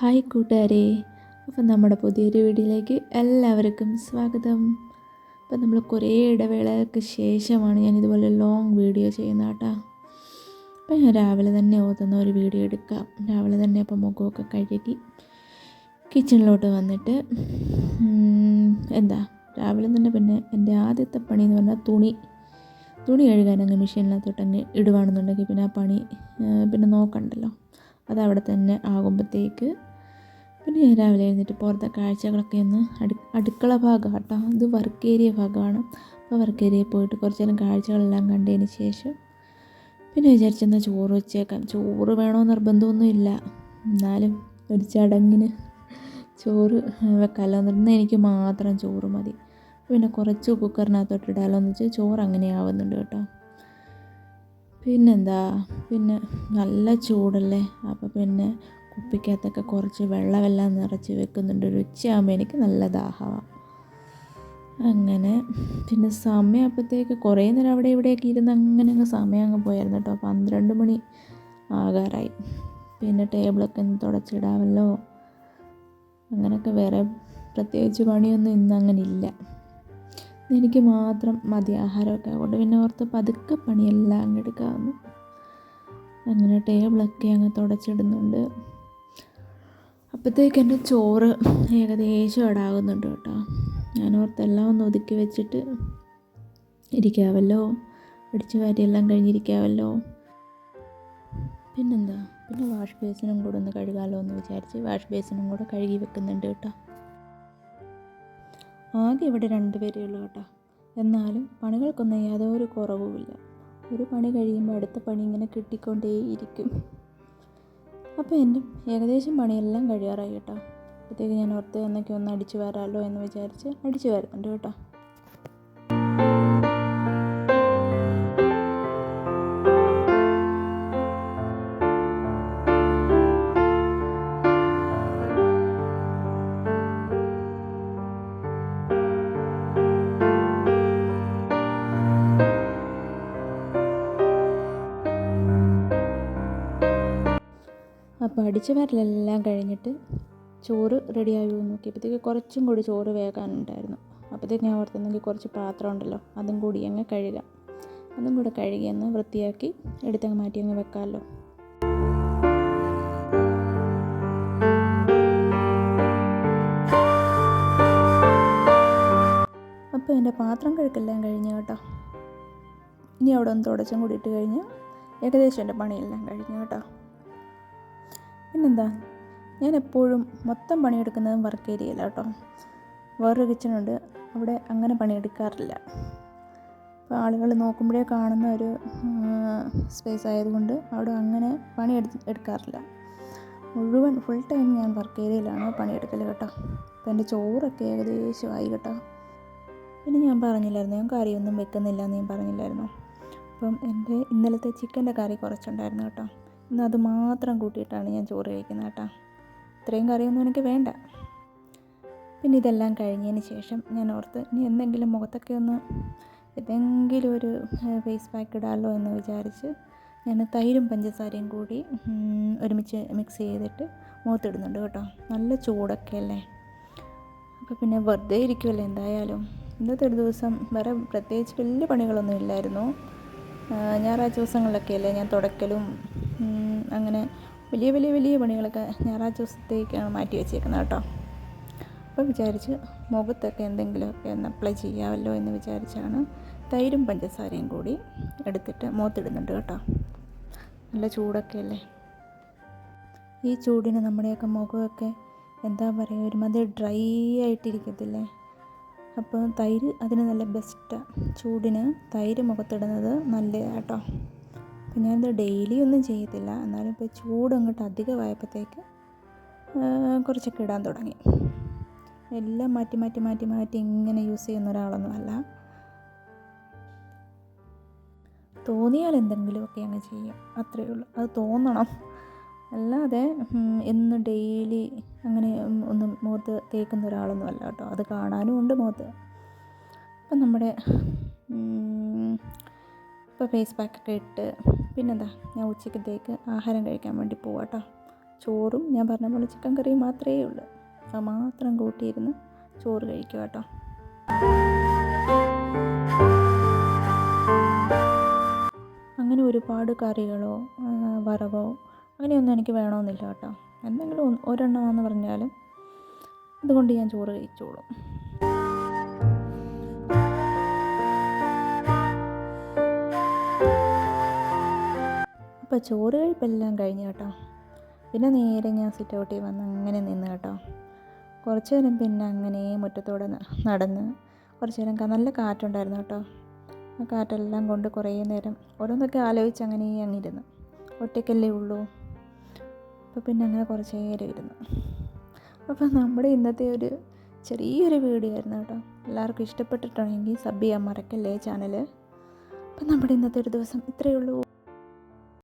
Hi കൂട്ടുകാരെ. അപ്പം നമ്മുടെ പുതിയൊരു വീഡിയോയിലേക്ക് എല്ലാവർക്കും സ്വാഗതം. അപ്പം നമ്മൾ കുറേ ഇടവേളകൾക്ക് ശേഷമാണ് ഞാൻ ഇതുപോലെ ലോങ് വീഡിയോ ചെയ്യുന്നത് കേട്ടോ അപ്പം ഞാൻ രാവിലെ തന്നെ ഓതുന്ന ഒരു വീഡിയോ എടുക്കാം. രാവിലെ തന്നെ അപ്പം മുഖമൊക്കെ കഴുകി കിച്ചണിലോട്ട് വന്നിട്ട് എന്താ രാവിലെ തന്നെ പിന്നെ എന്റെ ആദ്യത്തെ പണി എന്ന് പറഞ്ഞാൽ തുണി. തുണി കഴുകാൻ അങ്ങ് മെഷീനിനകത്തോട്ട് അങ്ങ് ഇടുവാണെന്നുണ്ടെങ്കിൽ പിന്നെ ആ പണി പിന്നെ നോക്കണ്ടല്ലോ. അതവിടെ തന്നെ ആകുമ്പോഴത്തേക്ക് പിന്നെ ഞാൻ രാവിലെ എഴുന്നേറ്റ് പുറത്തെ കാഴ്ചകളൊക്കെ ഒന്ന് അടു അടുക്കള ഭാഗം കേട്ടോ. ഇത് വർക്ക് ഏരിയ ഭാഗമാണ്. അപ്പോൾ വർക്ക് ഏരിയയിൽ പോയിട്ട് കുറച്ച് നേരം കാഴ്ചകളെല്ലാം കണ്ടതിന് ശേഷം പിന്നെ വിചാരിച്ചെന്നാൽ ചോറ് വെച്ചേക്കാം. ചോറ് വേണമെന്ന് നിർബന്ധമൊന്നുമില്ല. എന്നാലും ഒരു ചടങ്ങിന് ചോറ് വെക്കാമല്ലോ എന്ന് എനിക്ക് മാത്രം ചോറ് മതി. പിന്നെ കുറച്ച് കുക്കറിനകത്തോട്ട് ഇടാമല്ലോ എന്ന് വെച്ചാൽ ചോറ് അങ്ങനെ ആവുന്നുണ്ട് കേട്ടോ. പിന്നെന്താ? പിന്നെ നല്ല ചൂടല്ലേ? അപ്പോൾ പിന്നെ കുപ്പിക്കകത്തൊക്കെ കുറച്ച് വെള്ളമെല്ലാം നിറച്ച് വെക്കുന്നുണ്ട്. ഒരു ഉച്ചയാകുമ്പോൾ എനിക്ക് നല്ല ദാഹമാണ് അങ്ങനെ പിന്നെ സമയം അപ്പോഴത്തേക്ക് കുറേ നേരം അവിടെ ഇവിടെയൊക്കെ ഇരുന്ന് അങ്ങനെ അങ്ങ് സമയം അങ്ങ് പോയായിരുന്നു കേട്ടോ. പന്ത്രണ്ട് മണി ആകാറായി. പിന്നെ ടേബിളൊക്കെ ഒന്ന് തുടച്ചിടാമല്ലോ. അങ്ങനെയൊക്കെ വേറെ പ്രത്യേകിച്ച് പണിയൊന്നും ഇന്ന് അങ്ങനെ ഇല്ല. എനിക്ക് മാത്രം മതി ആഹാരമൊക്കെ. അതുകൊണ്ട് പിന്നെ ഓർത്ത് പതുക്കെ പണിയെല്ലാം അങ്ങ് എടുക്കാമെന്ന് അങ്ങനെ ടേബിളൊക്കെ അങ്ങ് തുടച്ചിടുന്നുണ്ട്. അപ്പോഴത്തേക്ക് എന്റെ ചോറ് ഏകദേശം ഇടാകുന്നുണ്ട് കേട്ടോ. ഞാൻ ഓർത്തെല്ലാം ഒന്ന് ഒതുക്കി വെച്ചിട്ട് ഇരിക്കാമല്ലോ അടിച്ചു വാരിയെല്ലാം കഴിഞ്ഞിരിക്കാമല്ലോ പിന്നെന്താ? പിന്നെ വാഷ് ബേസിനും കൂടെ ഒന്ന് കഴുകാമല്ലോ എന്ന് വിചാരിച്ച് വാഷ് ബേസിനും കൂടെ കഴുകി വെക്കുന്നുണ്ട് കേട്ടോ. ആകെ ഇവിടെ രണ്ട് പേരേ ഉള്ളൂ കേട്ടോ. എന്നാലും പണികൾക്കൊന്നും യാതൊരു കുറവുമില്ല. ഒരു പണി കഴിയുമ്പോൾ അടുത്ത പണി ഇങ്ങനെ കിട്ടിക്കൊണ്ടേയിരിക്കും. അപ്പോൾ എന്റെ ഏകദേശം പണിയെല്ലാം കഴിയാറായി കേട്ടോ. അപ്പോഴത്തേക്ക് ഞാൻ ഓർത്ത് എന്നൊക്കെ ഒന്ന് അടിച്ചു വരാമല്ലോ എന്ന് വിചാരിച്ച് അടിച്ചു വരുന്നുണ്ട് കേട്ടോ. അപ്പോൾ വരലെല്ലാം കഴിഞ്ഞിട്ട് ചോറ് റെഡിയായി നോക്കിയപ്പോഴത്തേക്ക് കുറച്ചും കൂടി ചോറ് വേകാനുണ്ടായിരുന്നു. അപ്പോഴത്തേക്ക് ഞാൻ ഓർത്തുന്നെങ്കിൽ കുറച്ച് പാത്രം ഉണ്ടല്ലോ അതും കൂടി അങ്ങ് കഴുകാം. അതും കൂടെ കഴുകി ഒന്ന് വൃത്തിയാക്കി എടുത്തങ്ങ് മാറ്റി അങ്ങ് വെക്കാമല്ലോ. അപ്പോൾ എന്റെ പാത്രം കഴുക്കെല്ലാം കഴിഞ്ഞു കേട്ടോ. ഇനി അവിടെ ഒന്ന് തുടച്ചും കൂടി ഇട്ട് കഴിഞ്ഞ് ഏകദേശം എന്റെ പണിയെല്ലാം കഴിഞ്ഞു കേട്ടോ. പിന്നെന്താ? ഞാൻ എപ്പോഴും മൊത്തം പണിയെടുക്കുന്നതും വർക്ക് ഏരിയയിലാണ് കേട്ടോ വേറൊരു കിച്ചണുണ്ട് അവിടെ അങ്ങനെ പണിയെടുക്കാറില്ല. അപ്പോൾ ആളുകൾ നോക്കുമ്പോഴേ കാണുന്ന ഒരു സ്പേസ് ആയതുകൊണ്ട് അവിടെ അങ്ങനെ പണിയെടു എടുക്കാറില്ല. മുഴുവൻ ഫുൾ ടൈം ഞാൻ വർക്ക് ഏരിയയിലാണ് പണിയെടുക്കൽ കേട്ടോ. അപ്പോൾ എന്റെ ചോറൊക്കെ ആയി കേട്ടോ. പിന്നെ ഞാൻ പറഞ്ഞില്ലായിരുന്നു ഞാൻ കറിയൊന്നും വെക്കുന്നില്ല എന്ന് ഞാൻ പറഞ്ഞില്ലായിരുന്നു. അപ്പം എന്റെ ഇന്നലത്തെ ചിക്കന്റെ കറി കുറച്ചുണ്ടായിരുന്നു കേട്ടോ. ഇന്ന് അത് മാത്രം കൂട്ടിയിട്ടാണ് ഞാൻ ചോറ് കഴിക്കുന്നത് കേട്ടോ. ഇത്രയും കറിയൊന്നും എനിക്ക് വേണ്ട. പിന്നെ ഇതെല്ലാം കഴിഞ്ഞതിന് ശേഷം ഞാൻ ഓർത്ത് ഇനി എന്തെങ്കിലും മുഖത്തൊക്കെ ഒന്ന് ഏതെങ്കിലും ഒരു ഫേസ് പാക്ക് ഇടാമല്ലോ എന്ന് വിചാരിച്ച് ഞാൻ തൈരും പഞ്ചസാരയും കൂടി ഒരുമിച്ച് മിക്സ് ചെയ്തിട്ട് മുഖത്തിടുന്നുണ്ട് കേട്ടോ. നല്ല ചൂടൊക്കെ അല്ലേ? അപ്പോൾ പിന്നെ വെറുതെ ഇരിക്കുമല്ലോ എന്തായാലും? ഇന്നത്തെ ഒരു ദിവസം വേറെ പ്രത്യേകിച്ച് വലിയ പണികളൊന്നും ഇല്ലായിരുന്നു. ഞായറാഴ്ച ദിവസങ്ങളിലൊക്കെ അല്ലേ ഞാൻ തുടക്കലും അങ്ങനെ വലിയ വലിയ വലിയ പണികളൊക്കെ ഞായറാഴ്ച ദിവസത്തേക്കാണ് മാറ്റി വെച്ചേക്കുന്നത് കേട്ടോ. അപ്പോൾ വിചാരിച്ച് മുഖത്തൊക്കെ എന്തെങ്കിലുമൊക്കെ ഒന്ന് അപ്ലൈ ചെയ്യാമല്ലോ എന്ന് വിചാരിച്ചാണ് തൈരും പഞ്ചസാരയും കൂടി എടുത്തിട്ട് മുഖത്തിടുന്നുണ്ട് കേട്ടോ. നല്ല ചൂടൊക്കെ അല്ലേ? ഈ ചൂടിന് നമ്മുടെയൊക്കെ മുഖമൊക്കെ എന്താ പറയുക ഒരുമാതിരി ഡ്രൈ ആയിട്ടിരിക്കത്തില്ലേ? അപ്പോൾ തൈര് അതിന് നല്ല ബെസ്റ്റാണ് ചൂടിന് തൈര് മുഖത്തിടുന്നത് നല്ലതാണ് കേട്ടോ. അപ്പം ഞാനിത് ഡെയിലി ഒന്നും ചെയ്യത്തില്ല. എന്നാലും ഇപ്പോൾ ചൂട് അങ്ങോട്ട് അധികമായപ്പോഴത്തേക്ക് കുറച്ചൊക്കെ ഇടാൻ തുടങ്ങി. എല്ലാം മാറ്റി മാറ്റി മാറ്റി മാറ്റി ഇങ്ങനെ യൂസ് ചെയ്യുന്ന ഒരാളൊന്നുമല്ല തോന്നിയാൽ എന്തെങ്കിലുമൊക്കെ അങ്ങ് ചെയ്യും. അത്രയേ ഉള്ളൂ. അത് തോന്നണം. അല്ലാതെ എന്ന് ഡെയിലി അങ്ങനെ ഒന്ന് മുഖത്ത് തേക്കുന്ന ഒരാളൊന്നും അല്ല കേട്ടോ. അത് കാണാനും ഉണ്ട് മുഖത്ത്. അപ്പം നമ്മുടെ ഇപ്പോൾ ഫേസ് പാക്കൊക്കെ ഇട്ട് പിന്നെന്താ ഞാൻ ഉച്ചക്കത്തേക്ക് ആഹാരം കഴിക്കാൻ വേണ്ടി പോവാം കേട്ടോ ചോറും ഞാൻ പറഞ്ഞ പോലെ ചിക്കൻ കറിയും മാത്രമേ ഉള്ളൂ. അത് മാത്രം കൂട്ടിയിരുന്ന് ചോറ് കഴിക്കുക കേട്ടോ അങ്ങനെ ഒരുപാട് കറികളോ വറവോ അങ്ങനെയൊന്നും എനിക്ക് വേണമെന്നില്ല കേട്ടോ എന്തെങ്കിലും ഒരെണ്ണമാണെന്ന് പറഞ്ഞാലും അതുകൊണ്ട് ഞാൻ ചോറ് കഴിച്ചോളും. അപ്പോൾ ചോറ് കഴിപ്പെല്ലാം കഴിഞ്ഞു കേട്ടോ. പിന്നെ നേരെ ഞാൻ സിറ്റ് ഔട്ടിൽ വന്ന് അങ്ങനെ നിന്ന് കേട്ടോ. കുറച്ച് നേരം പിന്നെ അങ്ങനെ മുറ്റത്തൂടെ നടന്ന് കുറച്ച് നേരം നല്ല കാറ്റുണ്ടായിരുന്നു കേട്ടോ. ആ കാറ്റെല്ലാം കൊണ്ട് കുറേ നേരം ഓരോന്നൊക്കെ ആലോചിച്ച് അങ്ങനെ അങ്ങിരുന്നു ഒറ്റയ്ക്കല്ലേ ഉള്ളൂ. അപ്പോൾ പിന്നെ അങ്ങനെ കുറച്ച് നേരം ഇരുന്നു. അപ്പോൾ നമ്മുടെ ഇന്നത്തെ ഒരു ചെറിയൊരു വീഡിയോ ആയിരുന്നു കേട്ടോ. എല്ലാവർക്കും ഇഷ്ടപ്പെട്ടിട്ടുണ്ടെങ്കിൽ സബ് ചെയ്യാൻ മറക്കല്ലേ ചാനൽ അപ്പം നമ്മുടെ ഇന്നത്തെ ഒരു ദിവസം ഇത്രയേ ഉള്ളൂ.